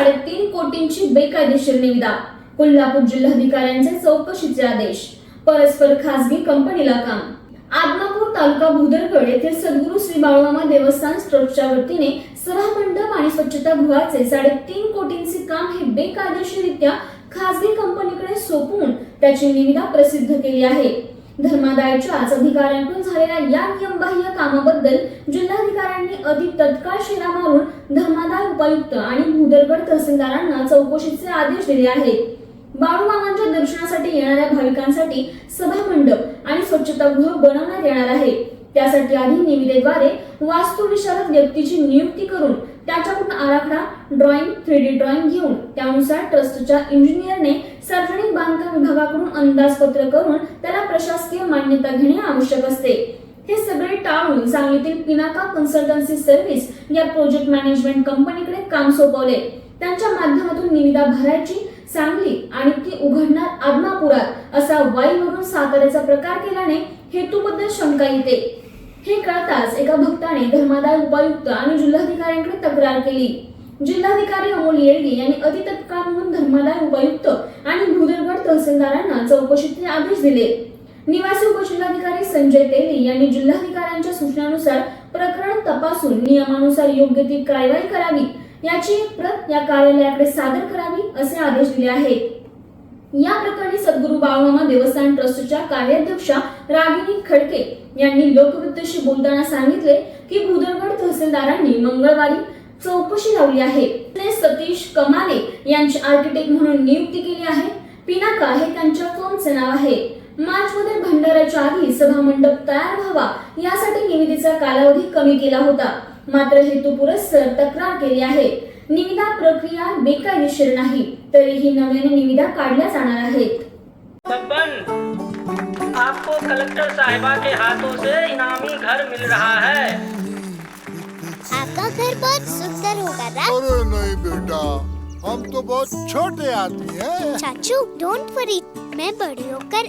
साडेतीन कोटींची बेकायदेशीर निविदा. कोल्हापूर जिल्हाधिकाऱ्यांचे चौकशीचे आदेश. परस्पर खासगी कंपनीला काम. आदमापूर तालुका भुदरगड येथील सद्गुरू श्री बाळूमामा देवस्थान ट्रस्टच्या वतीने सभामंडप आणि स्वच्छता गृहाचे साडेतीन कोटींचे काम हे बेकायदेशीररित्या खासगी कंपनीकडे सोपवून त्याची निविदा प्रसिद्ध केली आहे. धर्मादायच्याच अधिकाऱ्यांकडून झालेल्या या नियमबाह्य कामाबद्दल जिल्हाधिकाऱ्यांनी अधिक तत्काळ शेरा मारून धर्मादाय उपायुक्त आणि भूदरगड तहसीलदारांना चौकशीचे आदेश दिले आहेत. बाळूमामांच्या दर्शनासाठी येणाऱ्या भाविकांसाठी सभामंडप आणि स्वच्छतागृह बनवण्यात येणार आहे. त्यासाठी आधी निविदेद्वारे वास्तुविशारद व्यक्तीची नियुक्ती करून त्याच्याकडून आराखडा ड्रॉइंग थ्री डी ड्रॉइंग घेऊन त्यानुसार ट्रस्टच्या इंजिनियरने सार्वजनिक बांधकाम विभागाकडून अंदाजपत्र करून त्याला प्रशासकीय मान्यता घेणे आवश्यक असते. हे सगळे टाळून सांगलीतील पिनाका कन्सल्टन्सी सर्व्हिस या प्रोजेक्ट मॅनेजमेंट कंपनीकडे काम सोपवले. त्यांच्या माध्यमातून निविदा भरायची सांगली आणि ती उघडणार आदमापुरात असा वाईवरून साताऱ्याचा प्रकार केल्याने हेतूबद्दल शंका येते. हे कळताच एका भक्ताने धर्मादाय उपायुक्त आणि जिल्हाधिकाऱ्यांकडे तक्रार केली. जिल्हाधिकारी अमोल येळगे यांनी अतितत्काळ म्हणून धर्मादाय उपायुक्त आणि भूदरगड तहसीलदारांना चौकशीचे आदेश दिले. निवासी उपजिल्हाधिकारी संजय तेली यांनी जिल्हाधिकाऱ्यांच्या सूचनानुसार प्रकरण तपासून नियमानुसार योग्य ती कारवाई करावी याची एक प्रत या कार्यालयाकडे सादर करावी असे आदेश दिले आहेत. या प्रकरणी सद्गुरू बाळूमामा देवस्थान ट्रस्टच्या कार्याध्यक्षा रागिनी खडके यांनी लोकवृत्तशी बोलताना सांगितले की भूदरगड तहसीलदारांनी मंगळवारी चौकशी लावली आहे. ते सतीश कमाले यांची आर्किटेक्ट म्हणून नियुक्ती केली आहे. पिनाका हे त्यांच्या फर्मचे नाव आहे. मार्च मध्ये भंडाऱ्याच्या आधी सभा मंडप तयार व्हावा यासाठी निविदेचा कालावधी कमी केला होता. मात्र हेतू पुरस्सर तक्रार केली आहे. निविदा प्रक्रिया बेकायदेशीर नाही तरीही नव्याने निविदा काढल्या जाणार आहेत. आपको कलेक्टर साहिबा के हाथों से इनामी घर मिल रहा है। आपका घर बहुत सुंदर होगा ना? अरे नहीं बेटा हम तो बहुत छोटे आदमी हैं। चाचू डोंट वरी मैं बड़ी होकर